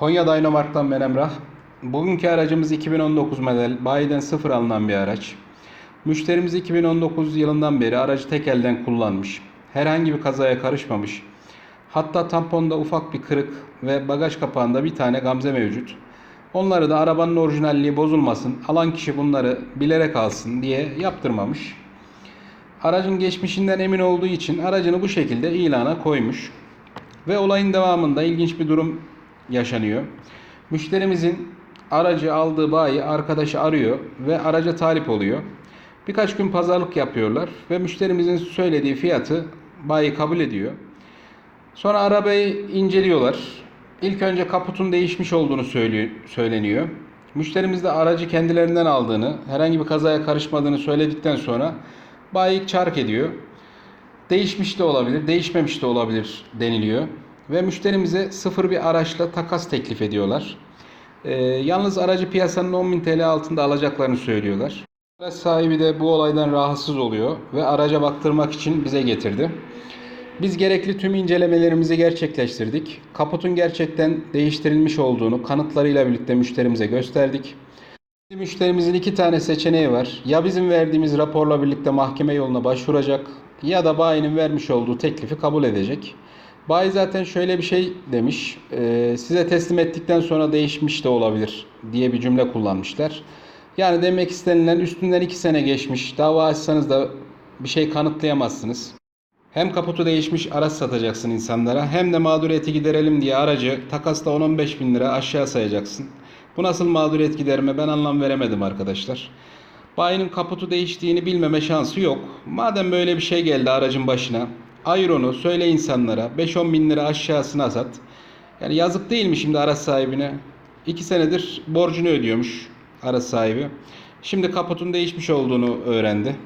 Konya Dynomark'tan ben Emrah. Bugünkü aracımız 2019 model, bayiden sıfır alınan bir araç. Müşterimiz 2019 yılından beri aracı tek elden kullanmış. Herhangi bir kazaya karışmamış. Hatta tamponda ufak bir kırık ve bagaj kapağında bir tane gamze mevcut. Onları da arabanın orijinalliği bozulmasın, alan kişi bunları bilerek alsın diye yaptırmamış. Aracın geçmişinden emin olduğu için aracını bu şekilde ilana koymuş. Ve olayın devamında ilginç bir durum yaşanıyor. Müşterimizin aracı aldığı bayi arkadaşı arıyor ve araca talip oluyor. Birkaç gün pazarlık yapıyorlar ve müşterimizin söylediği fiyatı bayi kabul ediyor. Sonra arabayı inceliyorlar. İlk önce kaputun değişmiş olduğunu söyleniyor. Müşterimiz de aracı kendilerinden aldığını, herhangi bir kazaya karışmadığını söyledikten sonra bayi çark ediyor. Değişmiş de olabilir, değişmemiş de olabilir deniliyor. Ve müşterimize sıfır bir araçla takas teklif ediyorlar. Ee, yalnız aracı piyasanın 10.000 TL altında alacaklarını söylüyorlar. Araç sahibi de bu olaydan rahatsız oluyor ve araca baktırmak için bize getirdi. Biz gerekli tüm incelemelerimizi gerçekleştirdik. Kaputun gerçekten değiştirilmiş olduğunu kanıtlarıyla birlikte müşterimize gösterdik. Müşterimizin iki tane seçeneği var. Ya bizim verdiğimiz raporla birlikte mahkeme yoluna başvuracak ya da bayinin vermiş olduğu teklifi kabul edecek. Bayi zaten şöyle bir şey demiş. e, size teslim ettikten sonra değişmiş de olabilir diye bir cümle kullanmışlar. Yani demek istenilen üstünden iki sene geçmiş. Dava açsanız da bir şey kanıtlayamazsınız. Hem kaputu değişmiş araç satacaksın insanlara hem de mağduriyeti giderelim diye aracı takasla 10-15 bin lira aşağı sayacaksın. Bu nasıl mağduriyet giderme ben anlam veremedim arkadaşlar. Bayinin kaputu değiştiğini bilmeme şansı yok. Madem böyle bir şey geldi aracın başına ayır onu söyle insanlara 5-10 bin lira aşağısına sat. Yani yazık değil mi şimdi araç sahibine? 2 senedir borcunu ödüyormuş araç sahibi. Şimdi kaputun değişmiş olduğunu öğrendi.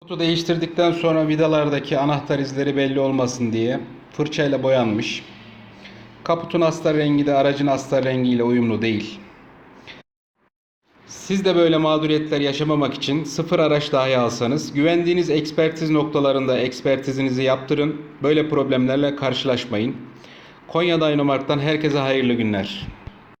Kaputu değiştirdikten sonra vidalardaki anahtar izleri belli olmasın diye fırçayla boyanmış. Kaputun astar rengi de aracın astar rengiyle uyumlu değil. Siz de böyle mağduriyetler yaşamamak için sıfır araç dahi alsanız güvendiğiniz ekspertiz noktalarında ekspertizinizi yaptırın. Böyle problemlerle karşılaşmayın. Konya Dynomark'tan herkese hayırlı günler.